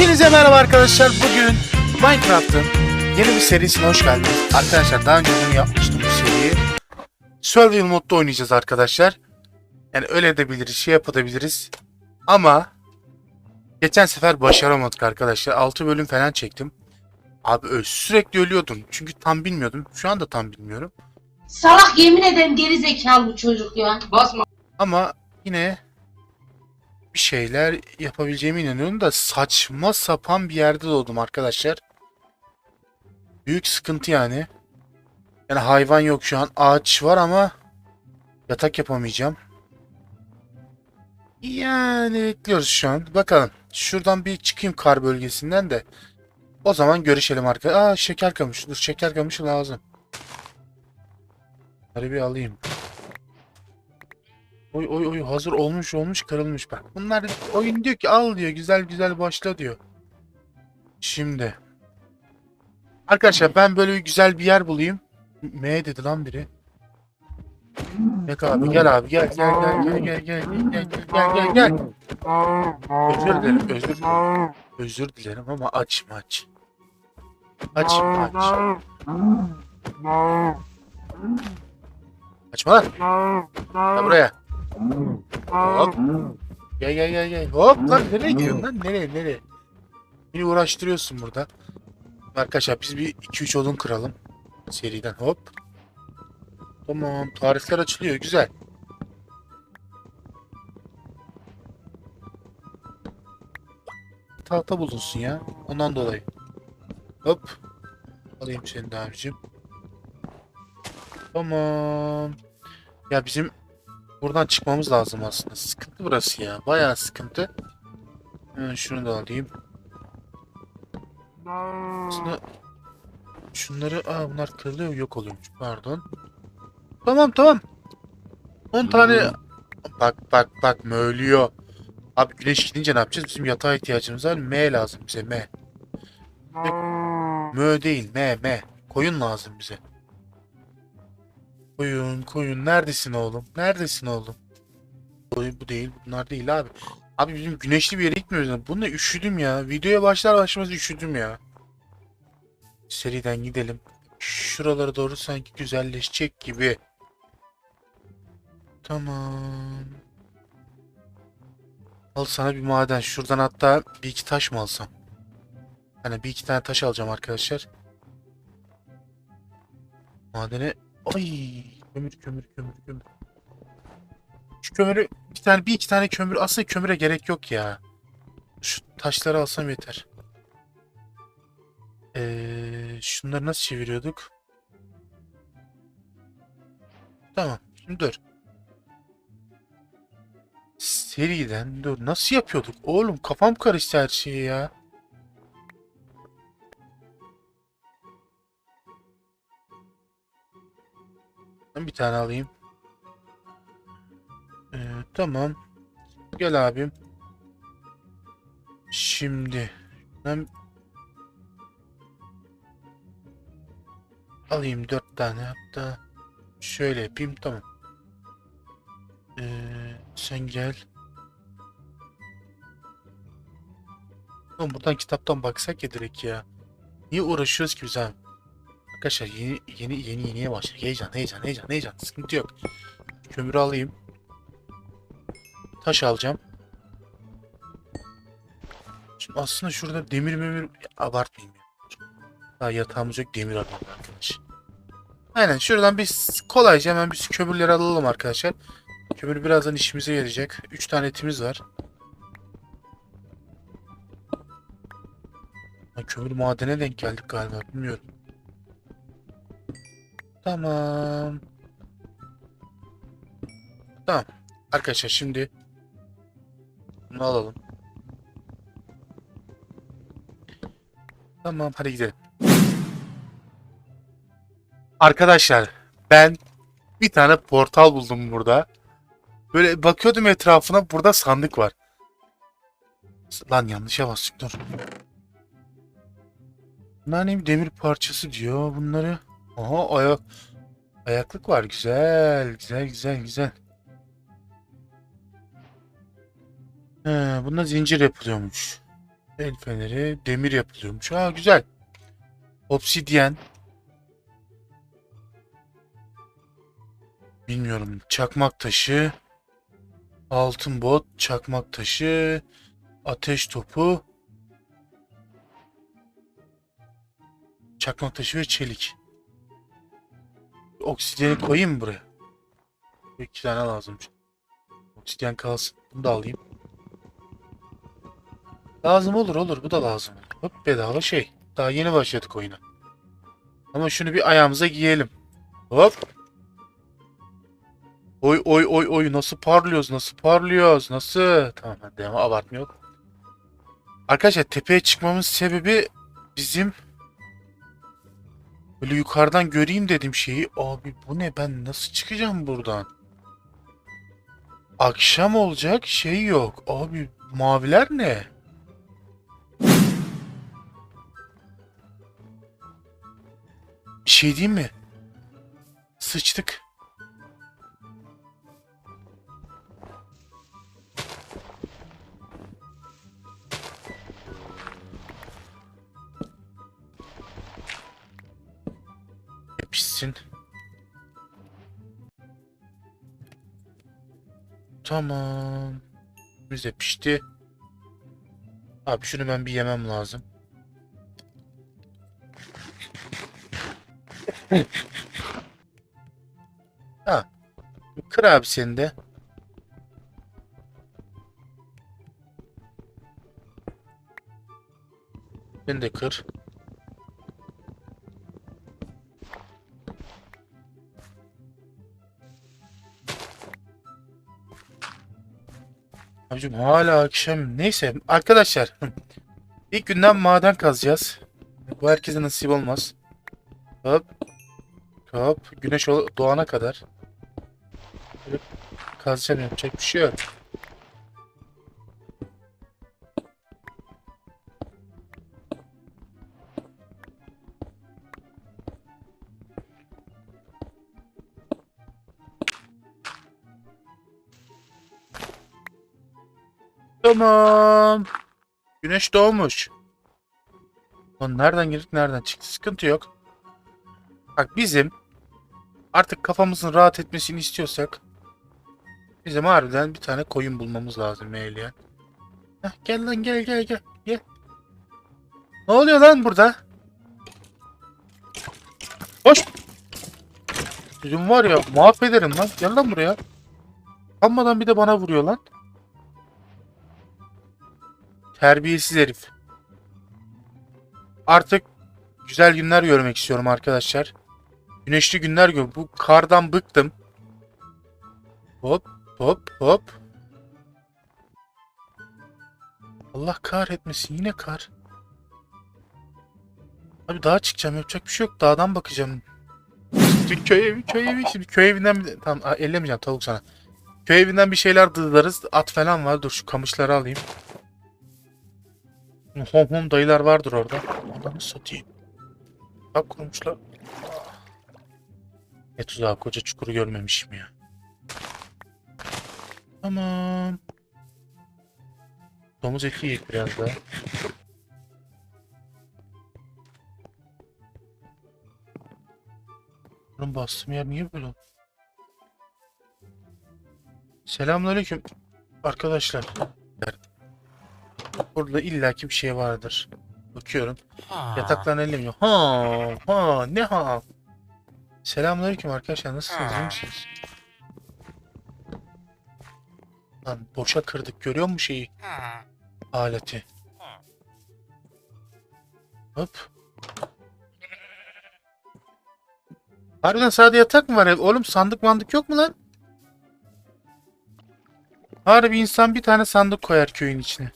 Hepinize merhaba arkadaşlar. Bugün Minecraft'ın yeni bir serisine hoş geldiniz. Arkadaşlar daha önce bunu yapmıştım bu seriyi. Survival modda oynayacağız arkadaşlar. Yani öyle edebiliriz, şey yapabiliriz. Ama geçen sefer başaramadık arkadaşlar. 6 bölüm falan çektim. Abi sürekli ölüyordum. Çünkü tam bilmiyordum. Şu anda tam bilmiyorum. Salak yemin ederim geri zekalı bu çocuk ya. Basma. Ama yine bir şeyler yapabileceğime inanıyorum da saçma sapan bir yerde doğdum arkadaşlar. Büyük sıkıntı yani. Yani hayvan yok şu an. Ağaç var ama yatak yapamayacağım. Yani bekliyoruz şu an. Bakalım. Şuradan bir çıkayım kar bölgesinden de. O zaman görüşelim arkadaşlar. Aa şeker kamışı. Dur şeker kamışı lazım. Bunları bir alayım. Oy oy oy hazır olmuş olmuş kırılmış bak. Bunlar oyun diyor ki al diyor güzel güzel başla diyor. Şimdi. Arkadaşlar ben böyle bir güzel bir yer bulayım. M dedi lan biri. Gel abi gel abi gel gel gel gel gel gel gel gel gel. Özür dilerim özür dilerim. Özür dilerim ama aç aç. Aç aç. Açma lan. Gel buraya. Hop. Gel gel gel gel. Hop lan nereye gidiyorsun lan? Nereye nereye? Beni uğraştırıyorsun burada. Arkadaşlar biz bir 2-3 odun kıralım. Seriden hop. Tamam tarifler açılıyor güzel. Tahta bulunsun ya. Ondan dolayı. Hop. Alayım seni de. Tamam. Ya bizim Buradan çıkmamız lazım aslında. Sıkıntı burası ya. Bayağı sıkıntı. Hemen şunu da alayım. Aslında şunları... Aa bunlar kırılıyor yok oluyormuş. Pardon. Tamam tamam. 10 tane... Bak bak bak möğlüyor. Abi güneş gidince ne yapacağız? Bizim yatağa ihtiyacımız var. M lazım bize M. Mö değil M M. Koyun lazım bize. Koyun koyun neredesin oğlum? Neredesin oğlum? Bu, bu değil bunlar değil abi. Abi bizim güneşli bir yere gitmiyoruz. Bunu üşüdüm ya. Videoya başlar başlamaz üşüdüm ya. Seriden gidelim. Şuralara doğru sanki güzelleşecek gibi. Tamam. Al sana bir maden. Şuradan hatta bir iki taş mı alsam? Hani bir iki tane taş alacağım arkadaşlar. Madene Ay kömür kömür kömür kömür. Şu kömürü bir tane bir iki tane kömür aslında kömüre gerek yok ya. Şu taşları alsam yeter. Ee, şunları nasıl çeviriyorduk? Tamam. Şimdi dur. Seriden dur. Nasıl yapıyorduk? Oğlum kafam karıştı her şeye ya. Ben bir tane alayım. Ee, tamam. Gel abim. Şimdi ben alayım dört tane hatta şöyle yapayım tamam. Ee, sen gel. Oğlum buradan kitaptan baksak ya direkt ya. Niye uğraşıyoruz ki biz abi? Arkadaşlar yeni yeni yeni yeniye başladık. Heyecan heyecan heyecan heyecan. Sıkıntı yok. Kömürü alayım. Taş alacağım. Şimdi aslında şurada demir memir abartmayayım ya. Daha yatağımız yok demir alalım arkadaş. Aynen şuradan biz kolayca hemen biz kömürleri alalım arkadaşlar. Kömür birazdan işimize yarayacak. 3 tane etimiz var. Ha, kömür madene denk geldik galiba bilmiyorum. Tamam. Tamam. Arkadaşlar şimdi bunu alalım. Tamam hadi gidelim. Arkadaşlar ben bir tane portal buldum burada. Böyle bakıyordum etrafına burada sandık var. Lan yanlışa bastık dur. Bunlar ne demir parçası diyor bunları. Aha ayak ayaklık var güzel güzel güzel güzel. He, bundan zincir yapılıyormuş. El feneri demir yapılıyormuş. Aa güzel. Obsidyen. Bilmiyorum. Çakmak taşı. Altın bot, çakmak taşı, ateş topu, çakmak taşı ve çelik. Oksijeni koyayım mı buraya? İki tane lazım. Oksijen kalsın. Bunu da alayım. Lazım olur olur. Bu da lazım. Hop bedava şey. Daha yeni başladık oyuna. Ama şunu bir ayağımıza giyelim. Hop. Oy oy oy oy nasıl parlıyoruz nasıl parlıyoruz nasıl? Tamam hadi ama abartma yok. Arkadaşlar tepeye çıkmamın sebebi bizim böyle yukarıdan göreyim dedim şeyi. Abi bu ne ben nasıl çıkacağım buradan? Akşam olacak şey yok. Abi maviler ne? Şey diyeyim mi? Sıçtık. Tamam. Bize pişti. Abi şunu ben bir yemem lazım. ha. Kır abi seni de. Sen de kır. Abicim hala akşam. Neyse arkadaşlar. İlk günden maden kazacağız. Bu herkese nasip olmaz. Hop. Hop. Güneş doğana kadar. Kazacağım yapacak bir şey yok. Tamam. Güneş doğmuş. Lan nereden girdik nereden çıktı sıkıntı yok. Bak bizim artık kafamızın rahat etmesini istiyorsak bizim harbiden bir tane koyun bulmamız lazım meyleyen. Heh, gel lan gel gel gel gel. Ne oluyor lan burada? Hoş. Bizim var ya mahvederim lan. Gel lan buraya. Kalmadan bir de bana vuruyor lan. Terbiyesiz herif. Artık güzel günler görmek istiyorum arkadaşlar. Güneşli günler gör. Bu kardan bıktım. Hop hop hop. Allah kahretmesin yine kar. Abi dağa çıkacağım yapacak bir şey yok. Dağdan bakacağım. Şimdi köy evi köy evi şimdi köy evinden bir... tamam ellemeyeceğim tavuk sana. Köy evinden bir şeyler dızlarız. At falan var. Dur şu kamışları alayım. Hom hom dayılar vardır orada. Adamı satayım. Bak kurmuşlar. Ne tuzağı koca çukuru görmemişim ya. Tamam. Domuz eti yiyek biraz daha. Oğlum bastığım yer niye böyle oldu? Selamünaleyküm arkadaşlar. Burada illaki bir şey vardır. Bakıyorum. Yataklarını ellemiyor. Ha, ha, ne ha? Selamünaleyküm arkadaşlar. Nasılsınız? iyi misiniz? Lan boşa kırdık. Görüyor musun şeyi? Aleti. Hop. Harbiden sadece yatak mı var? ev? Oğlum sandık mandık yok mu lan? Harbi insan bir tane sandık koyar köyün içine.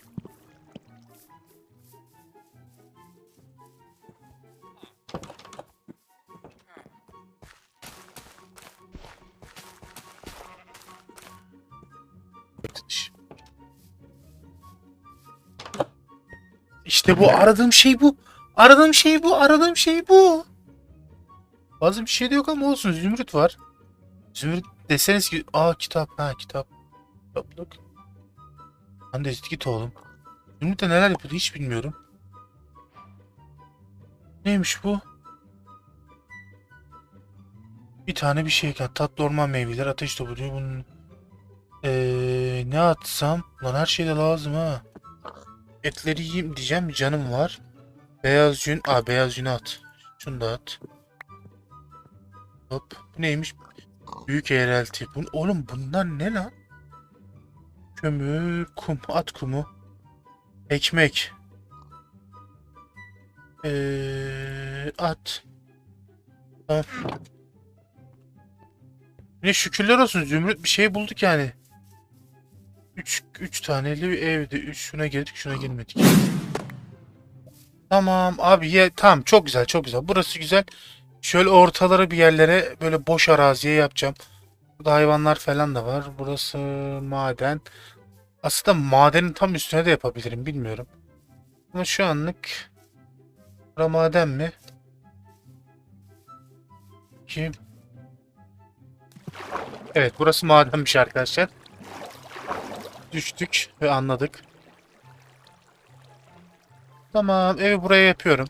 İşte bu aradığım şey bu. Aradığım şey bu. Aradığım şey bu. Bazı bir şey de yok ama olsun. Zümrüt var. Zümrüt deseniz ki aa kitap ha kitap. Kitaplık. Hande git oğlum. Zümrüt'te neler yapıyordu hiç bilmiyorum. Neymiş bu? Bir tane bir şey. Tatlı orman meyveleri ateş topu diyor. Bunun... Ee, ne atsam? Lan her şey de lazım ha. Etleri yiyeyim diyeceğim. Canım var. Beyaz yün. Aa beyaz yünü at. Şunu da at. Hop. Bu neymiş? Büyük eğrelti. Bu, oğlum bunlar ne lan? Kömür, kum, at kumu. Ekmek. Ee, at. Ne şükürler olsun Zümrüt bir şey bulduk yani. 3 3 taneli evde 3 şuna girdik şuna girmedik. Tamam abi ye tamam çok güzel çok güzel. Burası güzel. Şöyle ortalara bir yerlere böyle boş araziye yapacağım. Burada hayvanlar falan da var. Burası maden. Aslında madenin tam üstüne de yapabilirim bilmiyorum. Ama şu anlık Bura maden mi? Kim? Evet burası madenmiş arkadaşlar. Düştük ve anladık. Tamam evi buraya yapıyorum.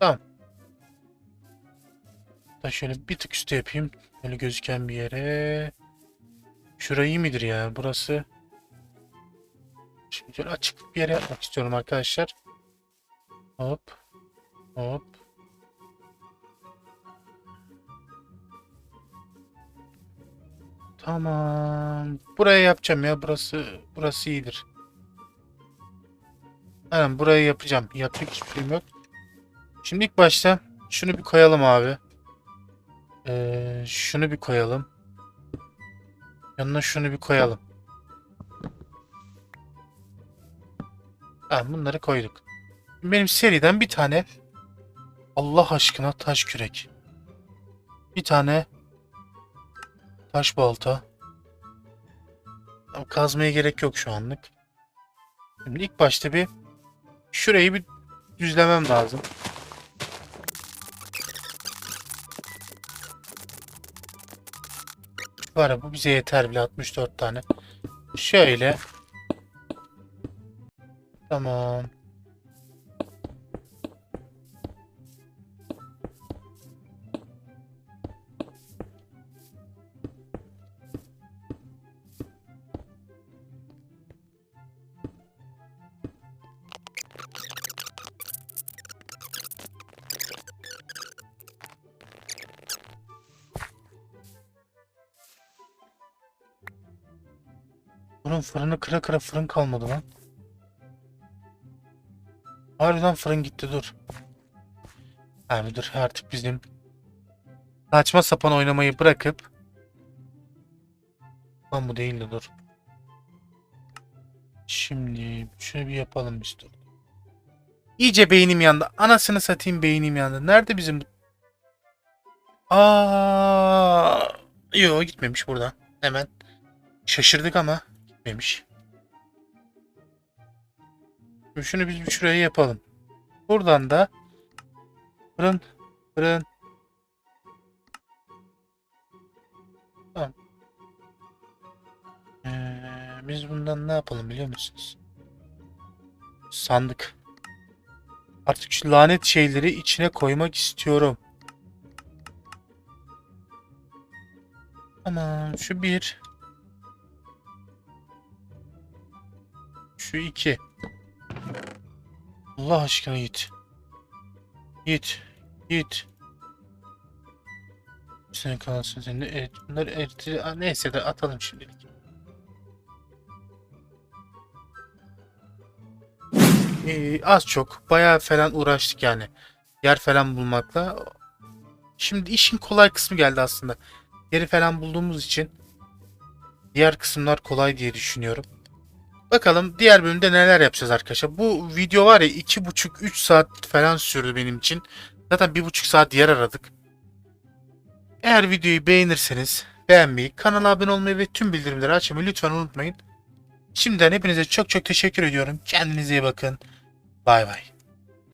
Tamam. Da şöyle bir tık üstü yapayım. Böyle gözüken bir yere. Şurayı iyi midir ya? Burası. Şimdi şöyle açık bir yere yapmak istiyorum arkadaşlar. Hop. Hop. Tamam. Buraya yapacağım ya. Burası burası iyidir. Aynen burayı yapacağım. Yapacak hiçbir şeyim yok. Şimdi ilk başta şunu bir koyalım abi. Ee, şunu bir koyalım. Yanına şunu bir koyalım. Tamam bunları koyduk. Benim seriden bir tane Allah aşkına taş kürek. Bir tane taş balta. Kazmaya gerek yok şu anlık. Şimdi ilk başta bir şurayı bir düzlemem lazım. Var bu bize yeter bile 64 tane. Şöyle. Tamam. Bunun fırını kıra kıra fırın kalmadı lan. Harbiden fırın gitti dur. Abi dur artık bizim saçma sapan oynamayı bırakıp Lan bu değil de dur. Şimdi şunu bir yapalım biz dur. İyice beynim yandı. Anasını satayım beynim yandı. Nerede bizim Aa, Yo gitmemiş burada. Hemen. Şaşırdık ama gitmemiş. Şimdi Şunu biz şuraya yapalım. Buradan da fırın fırın Tamam. Ee, biz bundan ne yapalım biliyor musunuz? Sandık. Artık şu lanet şeyleri içine koymak istiyorum. Tamam şu bir. Şu iki. Allah aşkına git. Git. Git. Sen kalırsın sen de evet, bunları eriti neyse de atalım şimdilik. Ee, az çok bayağı falan uğraştık yani. Yer falan bulmakla. Şimdi işin kolay kısmı geldi aslında. Yeri falan bulduğumuz için diğer kısımlar kolay diye düşünüyorum. Bakalım diğer bölümde neler yapacağız arkadaşlar. Bu video var ya 2,5-3 saat falan sürdü benim için. Zaten 1,5 saat yer aradık. Eğer videoyu beğenirseniz beğenmeyi, kanala abone olmayı ve tüm bildirimleri açmayı lütfen unutmayın. Şimdiden hepinize çok çok teşekkür ediyorum. Kendinize iyi bakın. Bay bay.